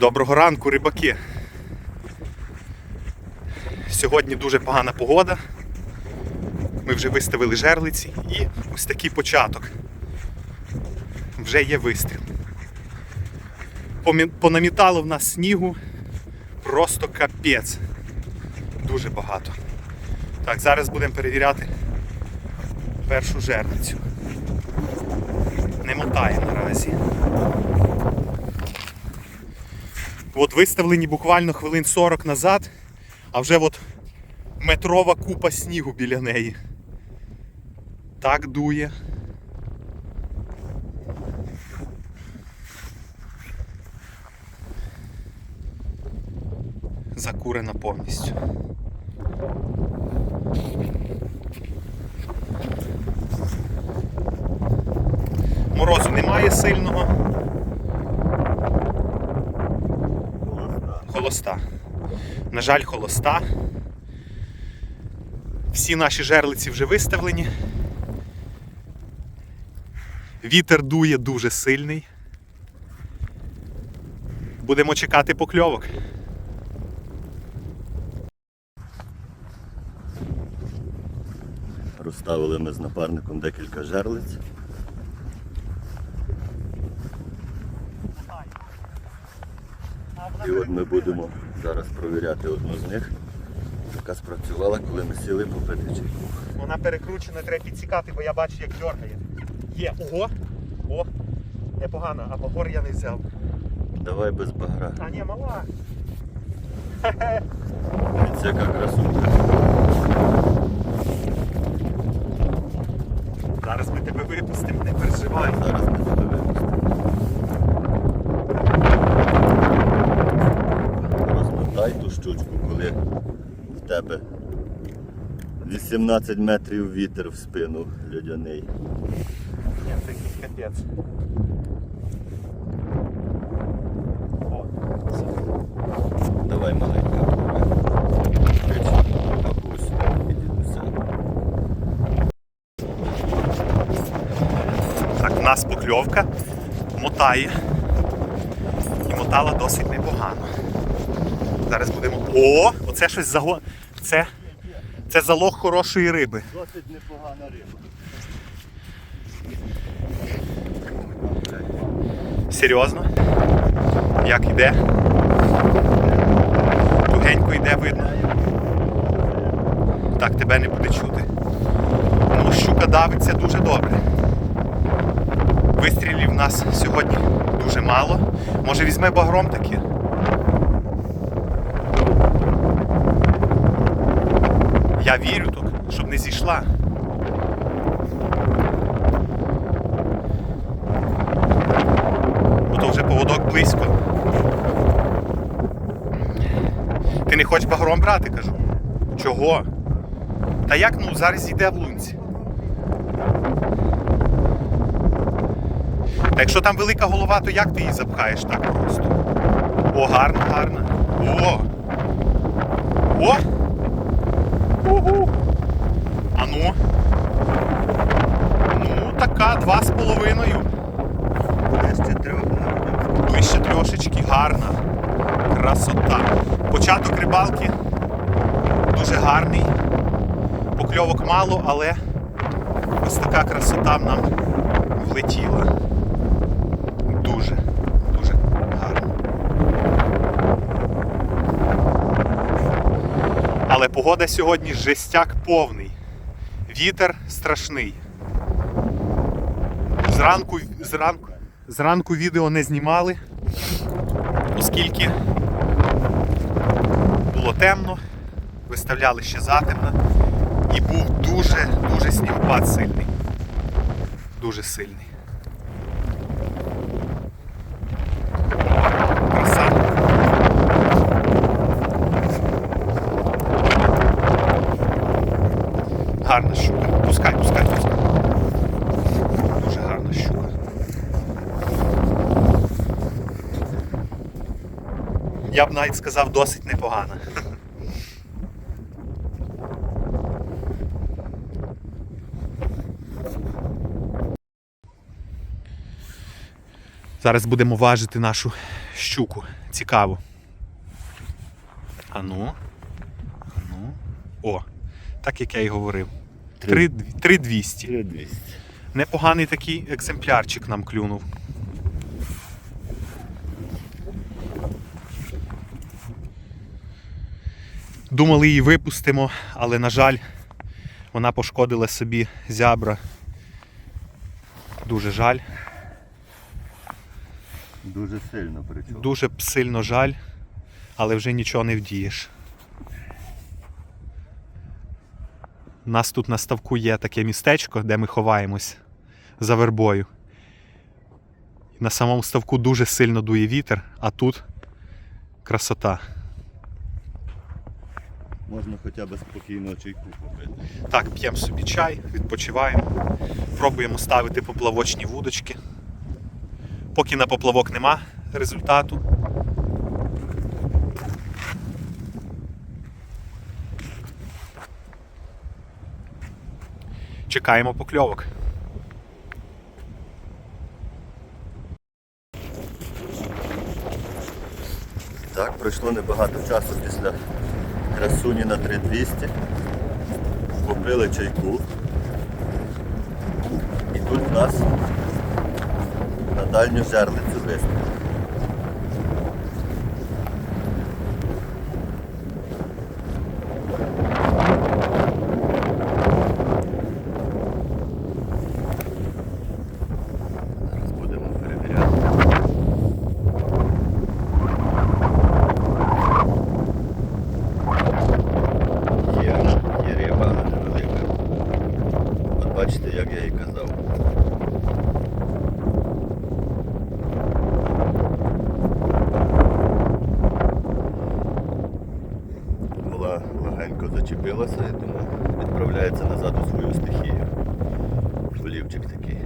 Доброго ранку, рибаки. Сьогодні дуже погана погода. Ми вже виставили жерлиці і ось такий початок. Вже є вистріл. Понамітало в нас снігу просто капець. Дуже багато. Так, зараз будемо перевіряти першу жерлицю. Не мотає наразі. От виставлені буквально хвилин 40 назад, а вже от метрова купа снігу біля неї. Так дує. Закурена повністю. Морозу немає сильного. Холоста. На жаль, холоста. Всі наші жерлиці вже виставлені. Вітер дує дуже сильний. Будемо чекати покльовок. Розставили ми з напарником декілька жерлиць. І от ми будемо зараз провіряти одну з них, яка спрацювала, коли ми сіли попити чайку. Вона перекручена, треба підсікати, бо я бачу, як дергає. Є. Ого! О! Непогано, а багор я не взяв. Давай без багра. А ні, мала. Це яка красунка. Зараз ми тебе випустимо, не переживай. Зараз ми тебе випустимо. В тебе 18 метрів вітер в спину льодяний. Ні, це якийсь капець. О, все. Давай маленька. Бабусь і дідуся. Так, у нас покльовка мотає. І мотала досить непогано. Зараз будемо. О! Оце щось заго. Це, це залог хорошої риби. Досить непогана риба. Серйозно? Як іде? Тугенько йде видно. Так, тебе не буде чути. Ну, щука давиться дуже добре. Вистрілів в нас сьогодні дуже мало. Може візьме багром таки? Я вірю тут, щоб не зійшла. Бо то вже поводок близько. Ти не хочеш багром брати, кажу. Чого? Та як ну зараз йде в лунці? Та якщо там велика голова, то як ти її запхаєш так просто? О, гарно, гарно. О! О! Угу. А ну. Ну, така, два з половиною. Ще трьох. Ближче трошечки, гарна. Красота. Початок рибалки дуже гарний. Покльовок мало, але ось така красота нам влетіла. Дуже, дуже гарно. Але погода сьогодні жестяк повний. Вітер страшний. Зранку, зранку, зранку відео не знімали, оскільки було темно, виставляли ще затемно і був дуже, дуже снігопад сильний. Дуже сильний. Гарна щука. Пускай, пускай, пускай. Дуже гарна щука. Я б навіть сказав досить непогана. Зараз будемо важити нашу щуку. Цікаво. Ану. Ану. О, так як я й говорив. 3200. 3200. Непоганий такий екземплярчик нам клюнув. Думали її випустимо, але, на жаль, вона пошкодила собі зябра. Дуже жаль. Дуже сильно причому. Дуже сильно жаль, але вже нічого не вдієш. У нас тут на ставку є таке містечко, де ми ховаємось за вербою. На самому ставку дуже сильно дує вітер, а тут красота. Можна хоча б спокійно чайку попити. Так, п'ємо собі чай, відпочиваємо, пробуємо ставити поплавочні вудочки. Поки на поплавок нема результату. Чекаємо покльовок. Так, пройшло небагато часу після красуні на 3200. Попили чайку. І тут в нас на дальню жерлицю вистріл. Зараз будемо перевіряти. Є, є риба, але невелика. От бачите, як я і казав. Була легенько зачепилася і тому відправляється назад у свою стихію. Олівчик такий.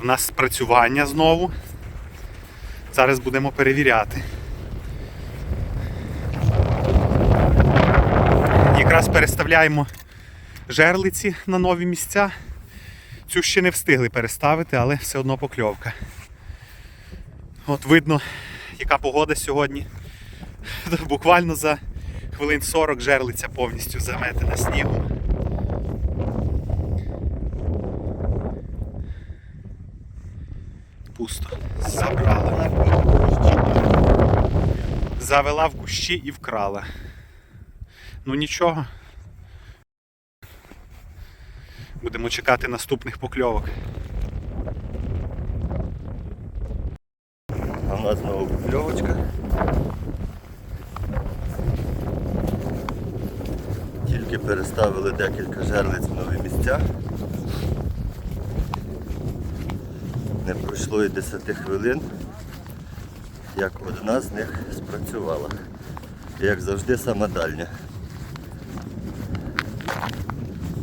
У нас спрацювання знову. Зараз будемо перевіряти. Якраз переставляємо жерлиці на нові місця. Цю ще не встигли переставити, але все одно покльовка. От видно, яка погода сьогодні. Буквально за хвилин 40 жерлиця повністю заметена снігом. Пусто. Забрала. Завела в кущі і вкрала. Ну нічого. Будемо чекати наступних покльовок. А в нас знову покльовочка. Тільки переставили декілька жерлиць в нові місця. Не пройшло і 10 хвилин, як одна з них спрацювала. Як завжди, сама дальня.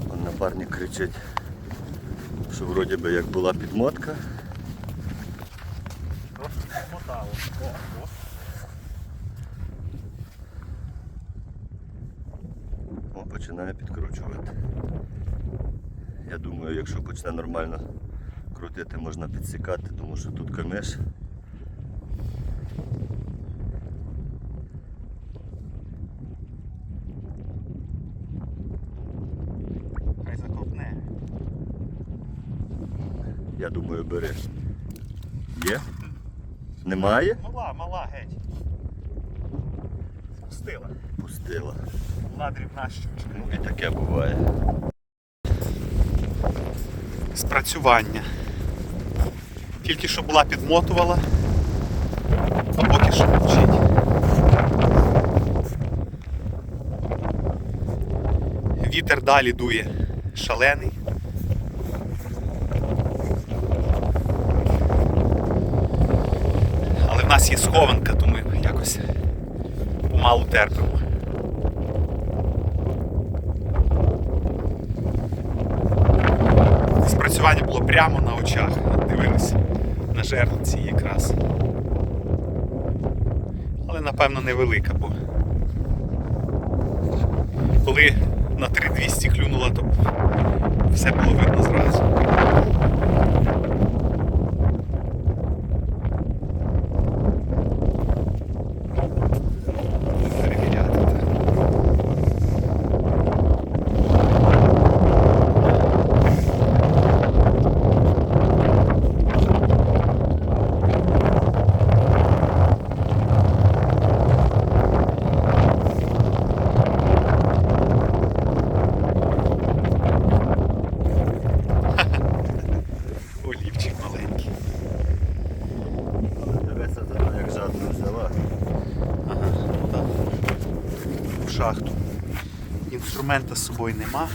Он напарник кричить, що вроді би як була підмотка. О, починає підкручувати. Я думаю, якщо почне нормально крутити, можна підсікати, тому що тут камеш. Хай заковтне. Я думаю, бери. Є? Немає? Мала, мала геть. Спустила. Пустила. Мала дрібна щучка. Ну і таке буває. Спрацювання. Тільки що була підмотувала, а поки що мовчить. Вітер далі дує шалений. Але в нас є схованка, то ми якось помалу терпимо. Спрацювання було прямо на очах. От Дивились на жерлиці якраз. Але напевно невелика, бо коли на 3200 клюнула, то все було видно зразу. Перевіряти так. Олівчик маленький. Дивися, зато як жадно взяла. Ага, ну так. В шахту. Інструмента з собою нема.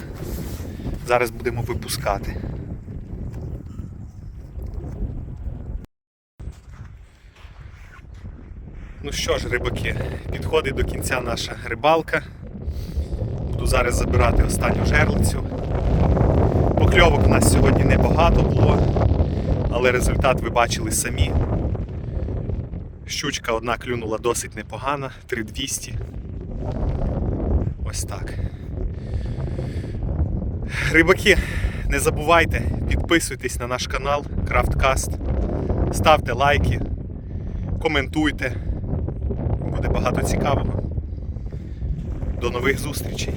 Зараз будемо випускати. Ну що ж, рибаки, підходить до кінця наша рибалка. Буду зараз забирати останню жерлицю. Покльовок у нас сьогодні небагато було, але результат ви бачили самі. Щучка одна клюнула досить непогана, 3200. Ось так. Рибаки, не забувайте, підписуйтесь на наш канал Крафткаст, ставте лайки, коментуйте. Буде багато цікавого. До нових зустрічей!